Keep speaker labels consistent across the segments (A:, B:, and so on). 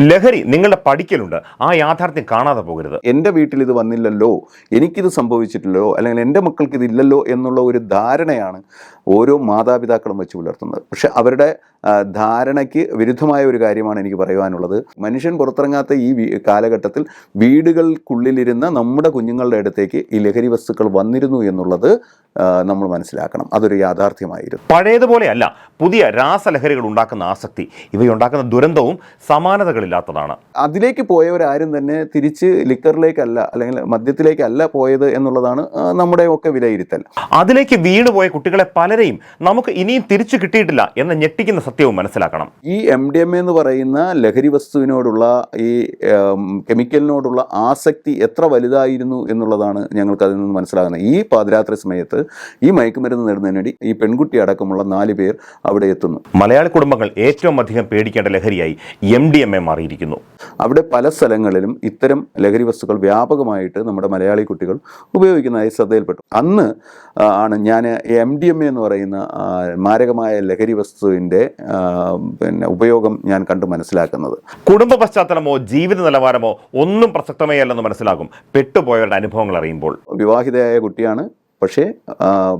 A: ലഹരി നിങ്ങളുടെ പഠിക്കലുണ്ട്. ആ യാഥാർത്ഥ്യം കാണാതെ പോകരുത്.
B: എന്റെ വീട്ടിൽ ഇത് വന്നില്ലല്ലോ എനിക്കിത് സംഭവിച്ചിട്ടില്ലല്ലോ അല്ലെങ്കിൽ എന്റെ മക്കൾക്ക് ഇതില്ലല്ലോ എന്നുള്ള ഒരു ധാരണയാണ് ഓരോ മാതാപിതാക്കളും വെച്ച് പുലർത്തുന്നത്. പക്ഷെ അവരുടെ ധാരണയ്ക്ക് വിരുദ്ധമായ ഒരു കാര്യമാണ് എനിക്ക് പറയുവാനുള്ളത്. മനുഷ്യൻ പുറത്തിറങ്ങാത്ത ഈ കാലഘട്ടത്തിൽ വീടുകൾക്കുള്ളിലിരുന്ന നമ്മുടെ കുഞ്ഞുങ്ങളുടെ അടുത്തേക്ക് ഈ ലഹരി വസ്തുക്കൾ വന്നിരുന്നു എന്നുള്ളത് നമ്മൾ മനസ്സിലാക്കണം. അതൊരു യാഥാർത്ഥ്യമായിരുന്നു.
A: പഴയതുപോലെയല്ല പുതിയ രാസലഹരികൾ ഉണ്ടാക്കുന്ന ആസക്തി ഇവയുണ്ടാക്കുന്ന ദുരന്തവും സമാനതകളില്ലാത്തതാണ്.
B: അതിലേക്ക് പോയവരാരും തന്നെ തിരിച്ച് ലിക്കറിലേക്കല്ല അല്ലെങ്കിൽ മദ്യത്തിലേക്കല്ല പോയത് എന്നുള്ളതാണ് നമ്മുടെ ഒക്കെ വിലയിരുത്തൽ.
A: അതിലേക്ക് വീണുപോയ കുട്ടികളെ പലരെയും നമുക്ക് ഇനിയും തിരിച്ചു കിട്ടിയിട്ടില്ല എന്ന ഞെട്ടിക്കുന്ന സത്യവും മനസ്സിലാക്കണം.
B: ഈ എം ഡി എം എന്ന് പറയുന്ന ലഹരി വസ്തുവിനോടുള്ള ഈ കെമിക്കലിനോടുള്ള ആസക്തി എത്ര വലുതായിരുന്നു എന്നുള്ളതാണ് ഞങ്ങൾക്ക് അതിൽ നിന്ന് മനസ്സിലാകുന്നത്. ഈ പാതിരാത്രി സമയത്ത് ഈ മയക്കുമരുന്ന് നേടുന്നതിന് വേണ്ടി ഈ പെൺകുട്ടി അടക്കമുള്ള നാല് പേർ അവിടെ എത്തുന്നു.
A: മലയാളി കുടുംബങ്ങൾ ഏറ്റവും അധികം പേടിക്കേണ്ട ലഹരിയായി എം ഡി എം എ മാറിയിരിക്കുന്നു.
B: അവിടെ പല സ്ഥലങ്ങളിലും ഇത്തരം ലഹരി വസ്തുക്കൾ വ്യാപകമായിട്ട് നമ്മുടെ മലയാളി കുട്ടികൾ ഉപയോഗിക്കുന്നതായി ശ്രദ്ധയിൽപ്പെട്ടു. അന്ന് ആണ് ഞാൻ എം ഡി എം എ എന്ന് പറയുന്ന മാരകമായ ലഹരി വസ്തുവിന്റെ പിന്നെ ഉപയോഗം ഞാൻ കണ്ടു മനസ്സിലാക്കുന്നത്.
A: കുടുംബ പശ്ചാത്തലമോ ജീവിത നിലവാരമോ ഒന്നും പ്രസക്തമേ അല്ലെന്ന് മനസ്സിലാകും. പെട്ടുപോയവരുടെ അനുഭവങ്ങൾ അറിയുമ്പോൾ.
B: വിവാഹിതയായ കുട്ടിയാണ്. പക്ഷേ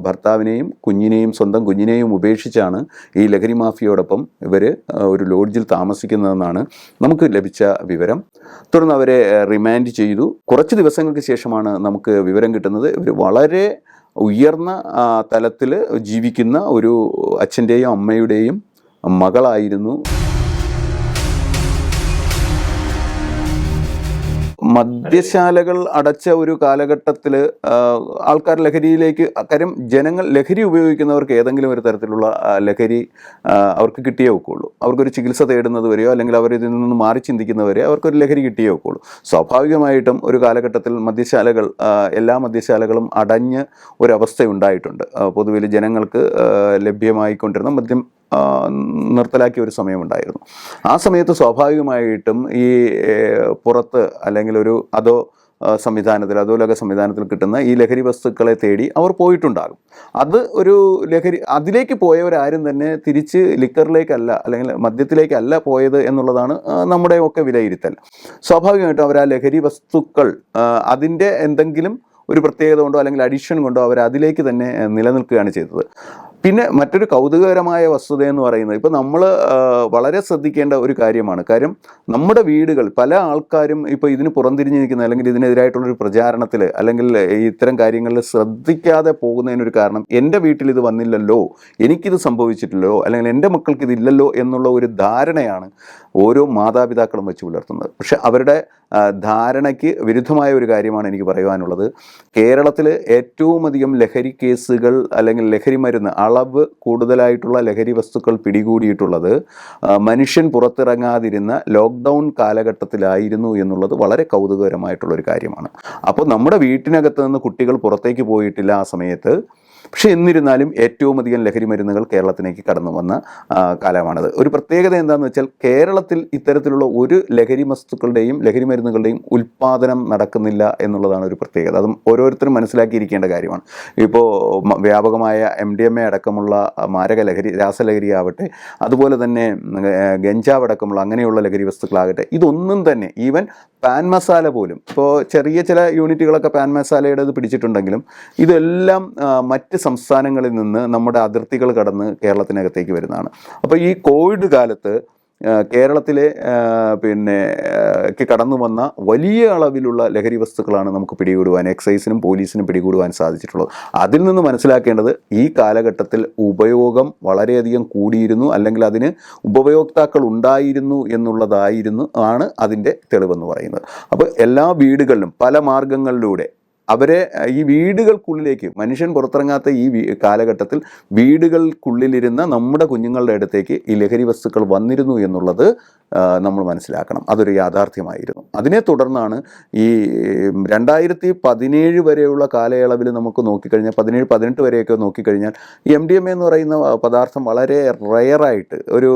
B: ഭർത്താവിനെയും കുഞ്ഞിനെയും സ്വന്തം കുഞ്ഞിനെയും ഉപേക്ഷിച്ചാണ് ഈ ലഹരി മാഫിയോടൊപ്പം ഇവർ ഒരു ലോഡ്ജിൽ താമസിക്കുന്നതെന്നാണ് നമുക്ക് ലഭിച്ച വിവരം. തുടർന്ന് അവരെ റിമാൻഡ് ചെയ്തു. കുറച്ച് ദിവസങ്ങൾക്ക് ശേഷമാണ് നമുക്ക് വിവരം കിട്ടുന്നത്. ഇവർ വളരെ ഉയർന്ന തലത്തിൽ ജീവിക്കുന്ന ഒരു അച്ഛന്റെയും അമ്മയുടെയും മകളായിരുന്നു മദ്യശാലകൾ അടച്ച ഒരു കാലഘട്ടത്തിൽ ആൾക്കാർ ലഹരിയിലേക്ക് കാര്യം ജനങ്ങൾ ലഹരി ഉപയോഗിക്കുന്നവർക്ക് ഏതെങ്കിലും ഒരു തരത്തിലുള്ള ലഹരി അവർക്ക് കിട്ടിയേ ഒക്കുള്ളൂ. അവർക്കൊരു ചികിത്സ തേടുന്നത് വരെയോ അല്ലെങ്കിൽ അവർ ഇതിൽ നിന്ന് മാറി ചിന്തിക്കുന്നവരെ അവർക്കൊരു ലഹരി കിട്ടിയേ ഒക്കുള്ളൂ. സ്വാഭാവികമായിട്ടും ഒരു കാലഘട്ടത്തിൽ മദ്യശാലകൾ എല്ലാ മദ്യശാലകളും അടഞ്ഞ് ഒരവസ്ഥ ഉണ്ടായിട്ടുണ്ട് ആ, പൊതുവിൽ ജനങ്ങൾക്ക് ലഭ്യമായിക്കൊണ്ടിരുന്ന മദ്യം നിർത്തലാക്കിയ ഒരു സമയമുണ്ടായിരുന്നു. ആ സമയത്ത് സ്വാഭാവികമായിട്ടും ഈ പുറത്ത് അല്ലെങ്കിൽ ഒരു അതോ സംവിധാനത്തിൽ അധോലോക സംവിധാനത്തിൽ കിട്ടുന്ന ഈ ലഹരി വസ്തുക്കളെ തേടി അവർ പോയിട്ടുണ്ടാകും. അത് ഒരു ലഹരി അതിലേക്ക് പോയവരാരും തന്നെ തിരിച്ച് ലിക്കറിലേക്കല്ല അല്ലെങ്കിൽ മദ്യത്തിലേക്കല്ല പോയത് എന്നുള്ളതാണ് നമ്മുടെ ഒക്കെ വിലയിരുത്തൽ. സ്വാഭാവികമായിട്ടും അവർ ആ ലഹരി വസ്തുക്കൾ അതിന്റെ എന്തെങ്കിലും ഒരു പ്രത്യേകത കൊണ്ടോ അല്ലെങ്കിൽ അഡിഷൻ കൊണ്ടോ അവർ അതിലേക്ക് തന്നെ നിലനിൽക്കുകയാണ് ചെയ്തത്. പിന്നെ മറ്റൊരു കൗതുകകരമായ വസ്തുത എന്ന് പറയുന്നത് ഇപ്പോൾ നമ്മൾ വളരെ ശ്രദ്ധിക്കേണ്ട ഒരു കാര്യമാണ്. കാര്യം നമ്മുടെ വീടുകൾ പല ആൾക്കാരും ഇപ്പോൾ ഇതിന് പുറംതിരിഞ്ഞ് നിൽക്കുന്ന അല്ലെങ്കിൽ ഇതിനെതിരായിട്ടുള്ളൊരു പ്രചാരണത്തിൽ അല്ലെങ്കിൽ ഇത്തരം കാര്യങ്ങളിൽ ശ്രദ്ധിക്കാതെ പോകുന്നതിനൊരു കാരണം എന്റെ വീട്ടിൽ ഇത് വന്നില്ലല്ലോ എനിക്കിത് സംഭവിച്ചിട്ടില്ലല്ലോ അല്ലെങ്കിൽ എന്റെ മക്കൾക്ക് ഇതില്ലല്ലോ എന്നുള്ള ഒരു ധാരണയാണ് ഓരോ മാതാപിതാക്കളും വെച്ച് പുലർത്തുന്നത്. പക്ഷെ അവരുടെ ധാരണയ്ക്ക് വിരുദ്ധമായ ഒരു കാര്യമാണ് എനിക്ക് പറയുവാനുള്ളത്. കേരളത്തിൽ ഏറ്റവും അധികം ലഹരി കേസുകൾ അല്ലെങ്കിൽ ലഹരി മരുന്ന് അളവ് കൂടുതലായിട്ടുള്ള ലഹരി വസ്തുക്കൾ പിടികൂടിയിട്ടുള്ളത് മനുഷ്യൻ പുറത്തിറങ്ങാതിരുന്ന ലോക്ക്ഡൗൺ കാലഘട്ടത്തിലായിരുന്നു എന്നുള്ളത് വളരെ കൗതുകകരമായിട്ടുള്ള ഒരു കാര്യമാണ്. അപ്പോൾ നമ്മുടെ വീട്ടിനകത്ത് നിന്ന് കുട്ടികൾ പുറത്തേക്ക് പോയിട്ടില്ല ആ സമയത്ത് പക്ഷേ എന്നിരുന്നാലും ഏറ്റവും അധികം ലഹരി മരുന്നുകൾ കേരളത്തിലേക്ക് കടന്നു വന്ന കാലമാണത്. ഒരു പ്രത്യേകത എന്താണെന്ന് വെച്ചാൽ കേരളത്തിൽ ഇത്തരത്തിലുള്ള ഒരു ലഹരി വസ്തുക്കളുടെയും ലഹരി മരുന്നുകളുടെയും ഉൽപ്പാദനം നടക്കുന്നില്ല എന്നുള്ളതാണ് ഒരു പ്രത്യേകത. അതും ഓരോരുത്തരും മനസ്സിലാക്കിയിരിക്കേണ്ട കാര്യമാണ്. ഇപ്പോൾ വ്യാപകമായ എം ഡി എം എ അടക്കമുള്ള മാരക ലഹരി രാസലഹരി ആവട്ടെ അതുപോലെ തന്നെ ഗഞ്ചാവ് അടക്കമുള്ള അങ്ങനെയുള്ള ലഹരി വസ്തുക്കളാകട്ടെ ഇതൊന്നും തന്നെ ഈവൻ പാൻ മസാല പോലും. ഇപ്പോൾ ചെറിയ ചില യൂണിറ്റുകളൊക്കെ പാൻ മസാലയുടെ ഇത് പിടിച്ചിട്ടുണ്ടെങ്കിലും ഇതെല്ലാം മറ്റ് സംസ്ഥാനങ്ങളിൽ നിന്ന് നമ്മുടെ അതിർത്തികൾ കടന്ന് കേരളത്തിനകത്തേക്ക് വരുന്നതാണ്. അപ്പോൾ ഈ കോവിഡ് കാലത്ത് കേരളത്തിലെ പിന്നെ കടന്നു വന്ന വലിയ അളവിലുള്ള ലഹരി വസ്തുക്കളാണ് നമുക്ക് പിടികൂടുവാൻ എക്സൈസിനും പോലീസിനും പിടികൂടുവാൻ സാധിച്ചിട്ടുള്ളത്. അതിൽ നിന്ന് മനസ്സിലാക്കേണ്ടത് ഈ കാലഘട്ടത്തിൽ ഉപയോഗം വളരെയധികം കൂടിയിരുന്നു അല്ലെങ്കിൽ അതിന് ഉപഭോക്താക്കൾ ഉണ്ടായിരുന്നു എന്നുള്ളതായിരുന്നു ആണ് അതിന്റെ തെളിവെന്ന് പറയുന്നത്. അപ്പോൾ എല്ലാ വീടുകളിലും പല മാർഗങ്ങളിലൂടെ അവരെ ഈ വീടുകൾക്കുള്ളിലേക്ക് മനുഷ്യൻ പുറത്തിറങ്ങാത്ത ഈ കാലഘട്ടത്തിൽ വീടുകൾക്കുള്ളിലിരുന്ന നമ്മുടെ കുഞ്ഞുങ്ങളുടെ അടുത്തേക്ക് ഈ ലഹരി വസ്തുക്കൾ വന്നിരുന്നു എന്നുള്ളത് നമ്മൾ മനസ്സിലാക്കണം. അതൊരു യാഥാർത്ഥ്യമായിരുന്നു. അതിനെ തുടർന്നാണ് ഈ രണ്ടായിരത്തി പതിനേഴ് വരെയുള്ള കാലയളവിൽ നമുക്ക് നോക്കിക്കഴിഞ്ഞാൽ പതിനേഴ് പതിനെട്ട് വരെയൊക്കെ നോക്കിക്കഴിഞ്ഞാൽ എം ഡി എം എന്ന് പറയുന്ന പദാർത്ഥം വളരെ റയറായിട്ട് ഒരു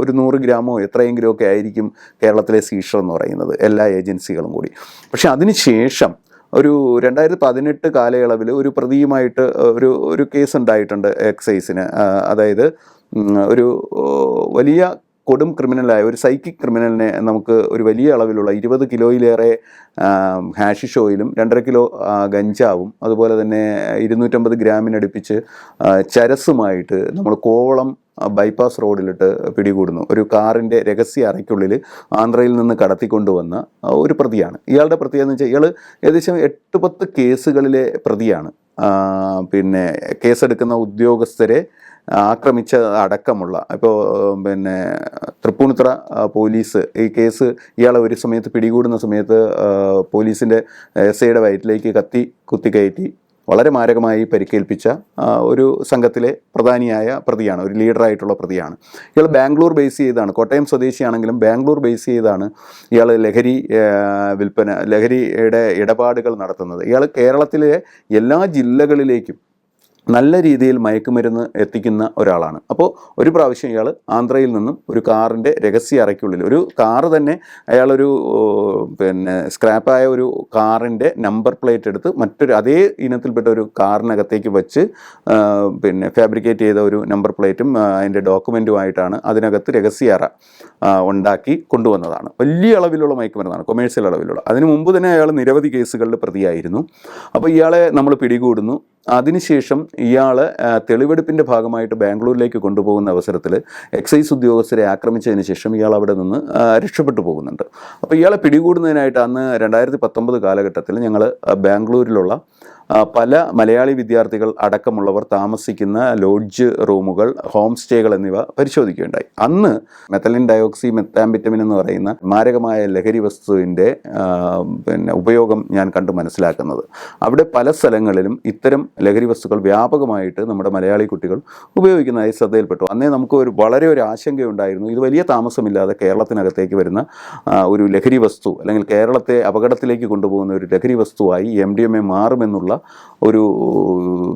B: ഒരു നൂറ് ഗ്രാമോ എത്രയെങ്കിലുമൊക്കെ ആയിരിക്കും കേരളത്തിലെ സീഷർ എന്ന് പറയുന്നത് എല്ലാ ഏജൻസികളും കൂടി. പക്ഷേ അതിന് ശേഷം ഒരു രണ്ടായിരത്തി പതിനെട്ട് കാലയളവിൽ ഒരു പ്രതിയുമായിട്ട് ഒരു ഒരു കേസ് ഉണ്ടായിട്ടുണ്ട് എക്സൈസിന് അതായത് ഒരു വലിയ കൊടും ക്രിമിനലായ ഒരു സൈക്കിക് ക്രിമിനലിനെ നമുക്ക് ഒരു വലിയ അളവിലുള്ള ഇരുപത് കിലോയിലേറെ ഹാഷിഷ് ഓയിലും രണ്ടര കിലോ ഗഞ്ചാവും അതുപോലെ തന്നെ ഇരുന്നൂറ്റമ്പത് ഗ്രാമിനടുപ്പിച്ച് ചരസുമായിട്ട് നമ്മൾ കോവളം ബൈപ്പാസ് റോഡിലിട്ട് പിടികൂടുന്നു. ഒരു കാറിന്റെ രഹസ്യ അറയ്ക്കുള്ളിൽ ആന്ധ്രയിൽ നിന്ന് കടത്തിക്കൊണ്ടുവന്ന ഒരു പ്രതിയാണ്. ഇയാളുടെ പ്രത്യേകത എന്ന് വെച്ചാൽ ഇയാൾ ഏകദേശം എട്ട് പത്ത് കേസുകളിലെ പ്രതിയാണ്. പിന്നെ കേസെടുക്കുന്ന ഉദ്യോഗസ്ഥരെ ആക്രമിച്ച അടക്കമുള്ള ഇപ്പോൾ പിന്നെ തൃപ്പൂണിത്തുറ പോലീസ് ഈ കേസ് ഇയാളെ ഒരു സമയത്ത് പിടികൂടുന്ന സമയത്ത് പോലീസിന്റെ എസ് ഐയുടെ വയറ്റിലേക്ക് കത്തി കുത്തിക്കയറ്റി വളരെ മാരകമായി പരിക്കേൽപ്പിച്ച ഒരു സംഘത്തിലെ പ്രധാനിയായ പ്രതിയാണ് ഒരു ലീഡറായിട്ടുള്ള പ്രതിയാണ്. ഇയാൾ ബാംഗ്ലൂർ ബേസ് ചെയ്താണ് കോട്ടയം സ്വദേശിയാണെങ്കിലും ബാംഗ്ലൂർ ബേസ് ചെയ്താണ് ഇയാൾ ലഹരി വിൽപ്പന ലഹരിയുടെ ഇടപാടുകൾ നടത്തുന്നത്. ഇയാൾ കേരളത്തിലെ എല്ലാ ജില്ലകളിലേക്കും നല്ല രീതിയിൽ മയക്കുമരുന്ന് എത്തിക്കുന്ന ഒരാളാണ്. അപ്പോൾ ഒരു പ്രാവശ്യം ഇയാൾ ആന്ധ്രയിൽ നിന്നും ഒരു കാറിന്റെ രഹസ്യ അറയ്ക്കുള്ളിൽ ഒരു കാറ് തന്നെ അയാളൊരു പിന്നെ സ്ക്രാപ്പായ ഒരു കാറിന്റെ നമ്പർ പ്ലേറ്റ് എടുത്ത് മറ്റൊരു അതേ ഇനത്തിൽപ്പെട്ട ഒരു കാറിനകത്തേക്ക് വെച്ച് പിന്നെ ഫാബ്രിക്കേറ്റ് ചെയ്ത ഒരു നമ്പർ പ്ലേറ്റും അതിന്റെ ഡോക്യുമെന്റുമായിട്ടാണ് അതിനകത്ത് രഹസ്യ അറ ഉണ്ടാക്കി കൊണ്ടുവന്നതാണ്. വലിയ അളവിലുള്ള മയക്കുമരുന്നാണ് കൊമേഴ്സ്യൽ അളവിലുള്ള. അതിനു മുമ്പ് തന്നെ അയാൾ നിരവധി കേസുകളിൽ പ്രതിയായിരുന്നു. അപ്പോൾ ഇയാളെ നമ്മൾ പിടികൂടുന്നു. അതിനുശേഷം ഇയാൾ തെളിവെടുപ്പിന്റെ ഭാഗമായിട്ട് ബാംഗ്ലൂരിലേക്ക് കൊണ്ടുപോകുന്ന അവസരത്തിൽ എക്സൈസ് ഉദ്യോഗസ്ഥരെ ആക്രമിച്ചതിന് ശേഷം ഇയാൾ അവിടെ നിന്ന് രക്ഷപ്പെട്ടു പോകുന്നുണ്ട്. അപ്പോൾ ഇയാളെ പിടികൂടുന്നതിനായിട്ട് അന്ന് രണ്ടായിരത്തി പത്തൊമ്പത് കാലഘട്ടത്തിൽ ഞങ്ങൾ ബാംഗ്ലൂരിലുള്ള പല മലയാളി വിദ്യാർത്ഥികൾ അടക്കമുള്ളവർ താമസിക്കുന്ന ലോഡ്ജ് റൂമുകൾ ഹോം സ്റ്റേകൾ എന്നിവ പരിശോധിക്കുകയുണ്ടായി. അന്ന് മെത്തലിൻ ഡയോക്സി മെത്താംബിറ്റമിൻ എന്ന് പറയുന്ന മാരകമായ ലഹരി വസ്തുവിന്റെ പിന്നെ ഉപയോഗം ഞാൻ കണ്ടു മനസ്സിലാക്കുന്നത്. അവിടെ പല സ്ഥലങ്ങളിലും ഇത്തരം ലഹരി വസ്തുക്കൾ വ്യാപകമായിട്ട് നമ്മുടെ മലയാളി കുട്ടികൾ ഉപയോഗിക്കുന്നതായി ശ്രദ്ധയിൽപ്പെട്ടു. അന്നേ നമുക്ക് ഒരു വളരെ ഒരു ആശങ്കയുണ്ടായിരുന്നു. ഇത് വലിയ താമസമില്ലാതെ കേരളത്തിനകത്തേക്ക് വരുന്ന ഒരു ലഹരി വസ്തു അല്ലെങ്കിൽ കേരളത്തെ അപകടത്തിലേക്ക് കൊണ്ടുപോകുന്ന ഒരു ലഹരി വസ്തുവായി എം ഡി എം എ മാറുമെന്നുള്ള ഒരു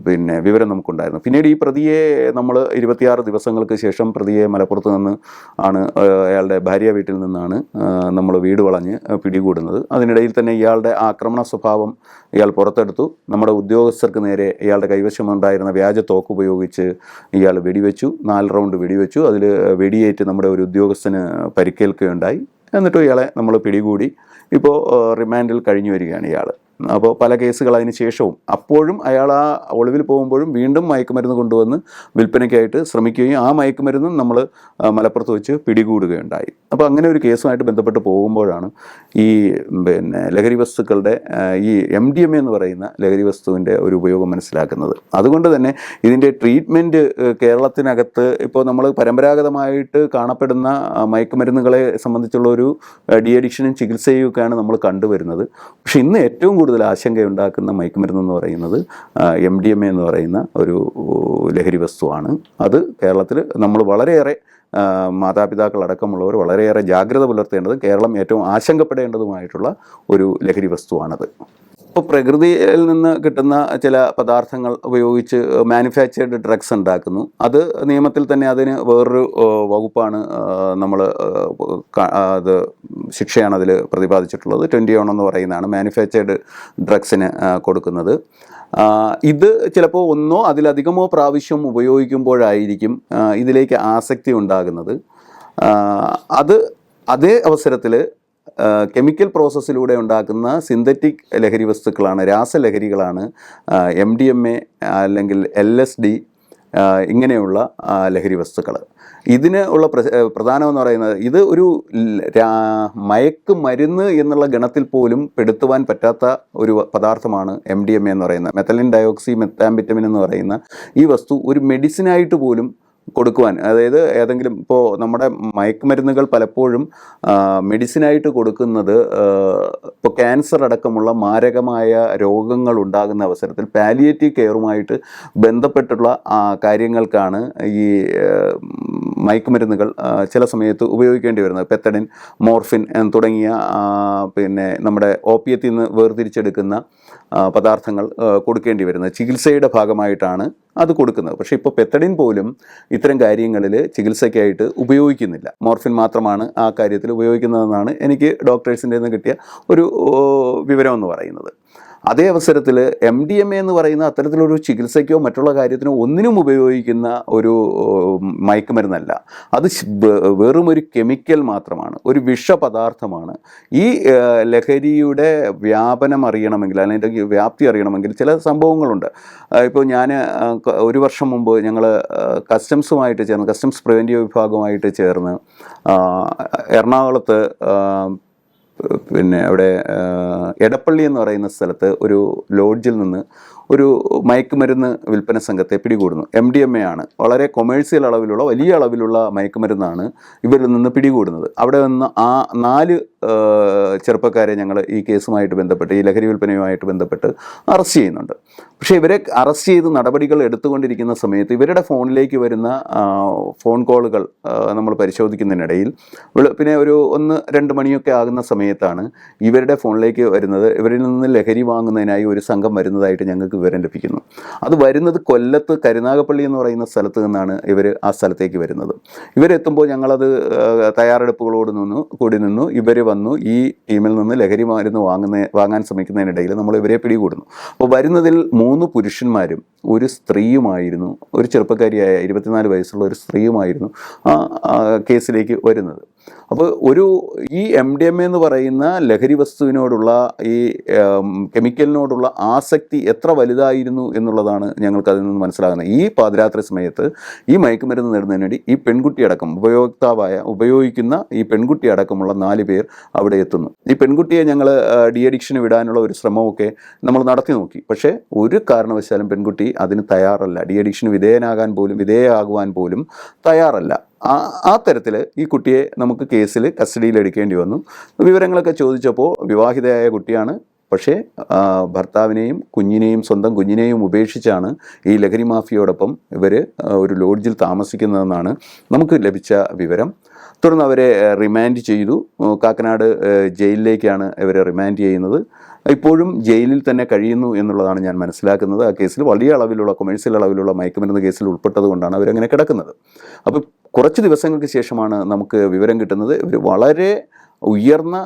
B: പിന്നെ വിവരം നമുക്കുണ്ടായിരുന്നു. പിന്നീട് ഈ പ്രതിയെ നമ്മൾ ഇരുപത്തിയാറ് ദിവസങ്ങൾക്ക് ശേഷം പ്രതിയെ മലപ്പുറത്ത് നിന്ന് ആണ് അയാളുടെ ഭാര്യ വീട്ടിൽ നിന്നാണ് നമ്മൾ വീട് വളഞ്ഞ് പിടികൂടുന്നത്. അതിനിടയിൽ തന്നെ ഇയാളുടെ ആക്രമണ സ്വഭാവം ഇയാൾ പുറത്തെടുത്തു. നമ്മുടെ ഉദ്യോഗസ്ഥർക്ക് നേരെ ഇയാളുടെ കൈവശമുണ്ടായിരുന്ന വ്യാജ തോക്ക് ഉപയോഗിച്ച് ഇയാൾ വെടിവെച്ചു. നാല് റൗണ്ട് വെടിവെച്ചു. അതിൽ വെടിയേറ്റ് നമ്മുടെ ഒരു ഉദ്യോഗസ്ഥന് പരിക്കേൽക്കുകയുണ്ടായി. എന്നിട്ട് ഇയാളെ നമ്മൾ പിടികൂടി. ഇപ്പോൾ റിമാൻഡിൽ കഴിഞ്ഞു വരികയാണ് ഇയാൾ അപ്പോൾ പല കേസുകൾ അതിന് ശേഷവും. അപ്പോഴും അയാൾ ആ ഒളിവിൽ പോകുമ്പോഴും വീണ്ടും മയക്കുമരുന്ന് കൊണ്ടുവന്ന് വിൽപ്പനയ്ക്കായിട്ട് ശ്രമിക്കുകയും ആ മയക്കുമരുന്നും നമ്മൾ മലപ്പുറത്ത് വെച്ച് പിടികൂടുകയുണ്ടായി. അപ്പോൾ അങ്ങനെ ഒരു കേസുമായിട്ട് ബന്ധപ്പെട്ട് പോകുമ്പോഴാണ് ഈ പിന്നെ ലഹരി വസ്തുക്കളുടെ ഈ എം ഡി എം എന്ന് പറയുന്ന ലഹരി വസ്തുവിന്റെ ഒരു ഉപയോഗം മനസ്സിലാക്കുന്നത്. അതുകൊണ്ട് തന്നെ ഇതിന്റെ ട്രീറ്റ്മെന്റ് കേരളത്തിനകത്ത് ഇപ്പോൾ നമ്മൾ പരമ്പരാഗതമായിട്ട് കാണപ്പെടുന്ന മയക്കുമരുന്നുകളെ സംബന്ധിച്ചുള്ള ഒരു ഡി അഡിക്ഷനും ചികിത്സയൊക്കെയാണ് നമ്മൾ കണ്ടുവരുന്നത്. പക്ഷെ ഇന്ന് ഏറ്റവും കൂടുതൽ ആശങ്കയുണ്ടാക്കുന്ന മയക്കുമരുന്ന് എന്ന് പറയുന്നത് എം ഡി എം എ എന്ന് പറയുന്ന ഒരു ലഹരി വസ്തുവാണ്. അത് കേരളത്തിൽ നമ്മൾ വളരെയേറെ മാതാപിതാക്കളടക്കമുള്ളവർ വളരെയേറെ ജാഗ്രത പുലർത്തേണ്ടതും കേരളം ഏറ്റവും ആശങ്കപ്പെടേണ്ടതുമായിട്ടുള്ള ഒരു ലഹരി വസ്തുവാണത്. ഇപ്പോൾ പ്രകൃതിയിൽ നിന്ന് കിട്ടുന്ന ചില പദാർത്ഥങ്ങൾ ഉപയോഗിച്ച് മാനുഫാക്ചേർഡ് ഡ്രഗ്സ് ഉണ്ടാക്കുന്നു. അത് നിയമത്തിൽ തന്നെ അതിന് വേറൊരു വകുപ്പാണ് നമ്മൾ അത് ശിക്ഷയാണ് അതിൽ പ്രതിപാദിച്ചിട്ടുള്ളത്. ട്വന്റി ഓൺ എന്ന് പറയുന്നതാണ് മാനുഫാക്ചേർഡ് ഡ്രഗ്സിന് കൊടുക്കുന്നത്. ഇത് ചിലപ്പോൾ ഒന്നോ അതിലധികമോ പ്രാവശ്യം ഉപയോഗിക്കുമ്പോഴായിരിക്കും ഇതിലേക്ക് ആസക്തി ഉണ്ടാകുന്നത്. അത് അതേ അവസരത്തിൽ കെമിക്കൽ പ്രോസസ്സിലൂടെ ഉണ്ടാക്കുന്ന സിന്തറ്റിക് ലഹരി വസ്തുക്കളാണ് രാസലഹരികളാണ് എം ഡി എം എ അല്ലെങ്കിൽ എൽ എസ് ഡി ഇങ്ങനെയുള്ള ലഹരി വസ്തുക്കൾ ഇതിന് ഉള്ള പ്ര പ്രധാനമെന്ന് പറയുന്നത് ഇത് ഒരു മയക്ക് മരുന്ന് എന്നുള്ള ഗണത്തിൽ പോലും പെടുത്തുവാൻ പറ്റാത്ത ഒരു പദാർത്ഥമാണ് എം ഡി എം എന്ന് പറയുന്നത്. മെത്തലിൻ ഡയോക്സി മെത്താംബിറ്റമിൻ എന്ന് പറയുന്ന ഈ വസ്തു ഒരു മെഡിസിനായിട്ട് പോലും കൊടുക്കുവാൻ. അതായത് ഏതെങ്കിലും ഇപ്പോൾ നമ്മുടെ മയക്കുമരുന്നുകൾ പലപ്പോഴും മെഡിസിനായിട്ട് കൊടുക്കുന്നത് ഇപ്പോൾ ക്യാൻസർ അടക്കമുള്ള മാരകമായ രോഗങ്ങൾ ഉണ്ടാകുന്ന അവസരത്തിൽ പാലിയേറ്റീവ് കെയറുമായിട്ട് ബന്ധപ്പെട്ടുള്ള കാര്യങ്ങൾക്കാണ് ഈ മയക്കുമരുന്നുകൾ ചില സമയത്ത് ഉപയോഗിക്കേണ്ടി വരുന്നത്. പെത്തഡിൻ മോർഫിൻ തുടങ്ങിയ പിന്നെ നമ്മുടെ ഓപ്പിയത്തിൽ നിന്ന് വേർതിരിച്ചെടുക്കുന്ന പദാർത്ഥങ്ങൾ കൊടുക്കേണ്ടി വരുന്നത്. ചികിത്സയുടെ ഭാഗമായിട്ടാണ് അത് കൊടുക്കുന്നത്. പക്ഷേ ഇപ്പോൾ പെത്തഡിൻ പോലും ഇത്തരം കാര്യങ്ങളിൽ ചികിത്സയ്ക്കായിട്ട് ഉപയോഗിക്കുന്നില്ല. മോർഫിൻ മാത്രമാണ് ആ കാര്യത്തിൽ ഉപയോഗിക്കുന്നതെന്നാണ് എനിക്ക് ഡോക്ടേഴ്സിന്റെ നിന്ന് കിട്ടിയ ഒരു വിവരം എന്ന് പറയുന്നത്. അതേ അവസരത്തിൽ എം ഡി എം എ എന്ന് പറയുന്ന അത്തരത്തിലൊരു ചികിത്സയ്ക്കോ മറ്റുള്ള കാര്യത്തിനോ ഒന്നിനും ഉപയോഗിക്കുന്ന ഒരു മയക്കുമരുന്നല്ല. അത് വെറും ഒരു കെമിക്കൽ മാത്രമാണ്. ഒരു വിഷപദാർത്ഥമാണ്. ഈ ലഹരിയുടെ വ്യാപനം അറിയണമെങ്കിൽ അല്ലെങ്കിൽ വ്യാപ്തി അറിയണമെങ്കിൽ ചില സംഭവങ്ങളുണ്ട്. ഇപ്പോൾ ഞാൻ ഒരു വർഷം മുമ്പ് ഞങ്ങൾ കസ്റ്റംസുമായിട്ട് ചേർന്ന് കസ്റ്റംസ് പ്രിവെന്റീവ് വിഭാഗമായിട്ട് ചേർന്ന് എറണാകുളത്ത് പിന്നെ അവിടെ എടപ്പള്ളി എന്ന് പറയുന്ന സ്ഥലത്ത് ഒരു ലോഡ്ജിൽ നിന്ന് ഒരു മയക്കുമരുന്ന് വിൽപ്പന സംഘത്തെ പിടികൂടുന്നു. എം ഡി എം എ ആണ്. വളരെ കൊമേഴ്സ്യൽ അളവിലുള്ള വലിയ അളവിലുള്ള മയക്കുമരുന്നാണ് ഇവരിൽ നിന്ന് പിടികൂടുന്നത്. അവിടെ നിന്ന് ആ നാല് ചെറുപ്പക്കാരെ ഞങ്ങൾ ഈ കേസുമായിട്ട് ബന്ധപ്പെട്ട് ഈ ലഹരി വിൽപ്പനയുമായിട്ട് ബന്ധപ്പെട്ട് അറസ്റ്റ് ചെയ്യുന്നുണ്ട്. പക്ഷേ ഇവരെ അറസ്റ്റ് ചെയ്ത് നടപടികൾ എടുത്തുകൊണ്ടിരിക്കുന്ന സമയത്ത് ഇവരുടെ ഫോണിലേക്ക് വരുന്ന ഫോൺ കോളുകൾ നമ്മൾ പരിശോധിക്കുന്നതിനിടയിൽ പിന്നെ ഒരു ഒന്ന് രണ്ട് മണിയൊക്കെ ആകുന്ന സമയത്താണ് ഇവരുടെ ഫോണിലേക്ക് വരുന്നത്. ഇവരിൽ നിന്ന് ലഹരി വാങ്ങുന്നതിനായി ഒരു സംഘം വരുന്നതായിട്ട് ഞങ്ങൾക്ക് വിവരം ലഭിക്കുന്നു. അത് വരുന്നത് കൊല്ലത്ത് കരുനാഗപ്പള്ളി എന്ന് പറയുന്ന സ്ഥലത്ത് നിന്നാണ് ഇവർ ആ സ്ഥലത്തേക്ക് വരുന്നത്. ഇവരെത്തുമ്പോൾ ഞങ്ങളത് തയ്യാറെടുപ്പുകളോട് നിന്നു കൂടി നിന്നു. ഇവർ വന്നു ഈ ടീമിൽ നിന്ന് ലഹരി മരുന്ന് വാങ്ങുന്ന വാങ്ങാൻ ശ്രമിക്കുന്നതിനിടയിൽ നമ്മൾ ഇവരെ പിടികൂടുന്നു. അപ്പോൾ വരുന്നതിൽ മൂന്ന് പുരുഷന്മാരും ഒരു സ്ത്രീയുമായിരുന്നു ഒരു ചെറുപ്പക്കാരിയായ ഇരുപത്തിനാല് വയസ്സുള്ള ഒരു സ്ത്രീയുമായിരുന്നു ആ കേസിലേക്ക് വരുന്നത്. അപ്പോൾ ഒരു ഈ എം ഡി എം എന്ന് പറയുന്ന ലഹരി വസ്തുവിനോടുള്ള ഈ കെമിക്കലിനോടുള്ള ആസക്തി എത്ര വലുതായിരുന്നു എന്നുള്ളതാണ് ഞങ്ങൾക്ക് അതിൽ നിന്ന് മനസ്സിലാകുന്നത്. ഈ പാതിരാത്രി സമയത്ത് ഈ മയക്കുമരുന്ന് നേടുന്നതിന് വേണ്ടി ഈ പെൺകുട്ടിയടക്കം ഉപയോക്താവായ ഉപയോഗിക്കുന്ന ഈ പെൺകുട്ടി അടക്കമുള്ള നാല് പേർ അവിടെ എത്തുന്നു. ഈ പെൺകുട്ടിയെ ഞങ്ങൾ ഡി അഡിക്ഷന് വിടാനുള്ള ഒരു ശ്രമമൊക്കെ നമ്മൾ നടത്തി നോക്കി. പക്ഷേ ഒരു കാരണവശാലും പെൺകുട്ടി അതിന് തയ്യാറല്ല. ഡി അഡിക്ഷന് വിധേയനാകാൻ പോലും വിധേയമാകുവാൻ പോലും തയ്യാറല്ല. ആ ആ തരത്തിൽ ഈ കുട്ടിയെ നമുക്ക് കേസിൽ കസ്റ്റഡിയിൽ എടുക്കേണ്ടി വന്നു. വിവരങ്ങളൊക്കെ ചോദിച്ചപ്പോൾ വിവാഹിതയായ കുട്ടിയാണ് പക്ഷേ ഭർത്താവിനെയും കുഞ്ഞിനെയും സ്വന്തം കുഞ്ഞിനെയും ഉപേക്ഷിച്ചാണ് ഈ ലഹരി മാഫിയോടൊപ്പം ഇവർ ഒരു ലോഡ്ജിൽ താമസിക്കുന്നതെന്നാണ് നമുക്ക് ലഭിച്ച വിവരം. തുടർന്ന് അവരെ റിമാൻഡ് ചെയ്തു. കാക്കനാട് ജയിലിലേക്കാണ് ഇവരെ റിമാൻഡ് ചെയ്യുന്നത്. ഇപ്പോഴും ജയിലിൽ തന്നെ കഴിയുന്നു എന്നുള്ളതാണ് ഞാൻ മനസ്സിലാക്കുന്നത്. ആ കേസിൽ വലിയ അളവിലുള്ള കൊമേഴ്സ്യൽ അളവിലുള്ള മയക്കുമരുന്ന് കേസിൽ ഉൾപ്പെട്ടതുകൊണ്ടാണ് അവരങ്ങനെ കിടക്കുന്നത്. അപ്പോൾ കുറച്ച് ദിവസങ്ങൾക്ക് ശേഷമാണ് നമുക്ക് വിവരം കിട്ടുന്നത്. ഇവർ വളരെ ഉയർന്ന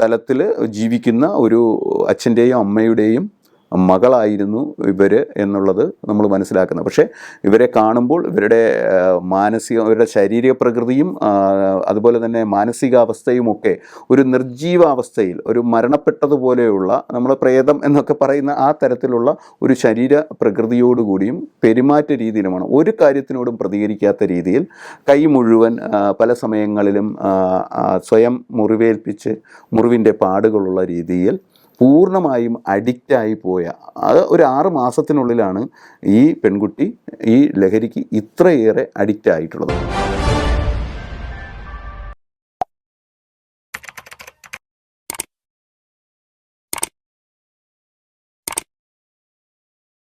B: തലത്തിൽ ജീവിക്കുന്ന ഒരു അച്ഛന്റെയും അമ്മയുടെയും മകളായിരുന്നു ഇവർ എന്നുള്ളത് നമ്മൾ മനസ്സിലാക്കുന്നത്. പക്ഷേ ഇവരെ കാണുമ്പോൾ ഇവരുടെ മാനസിക ഇവരുടെ ശാരീരിക പ്രകൃതിയും അതുപോലെ തന്നെ മാനസികാവസ്ഥയും ഒക്കെ ഒരു നിർജീവാവസ്ഥയിൽ ഒരു മരണപ്പെട്ടതുപോലെയുള്ള നമ്മൾ പ്രേതം എന്നൊക്കെ പറയുന്ന ആ തരത്തിലുള്ള ഒരു ശരീര പ്രകൃതിയോടുകൂടിയും പെരുമാറ്റ രീതിയിലുമാണ്. ഒരു കാര്യത്തിനോടും പ്രതികരിക്കാത്ത രീതിയിൽ കൈ മുഴുവൻ പല സമയങ്ങളിലും സ്വയം മുറിവേൽപ്പിച്ച് മുറിവിന്റെ പാടുകളുള്ള രീതിയിൽ പൂർണമായും അഡിക്റ്റായി പോയ അത് ഒരു ആറ് മാസത്തിനുള്ളിലാണ് ഈ പെൺകുട്ടി ഈ ലഹരിക്ക് ഇത്രയേറെ അഡിക്റ്റ് ആയിട്ടുള്ളത്.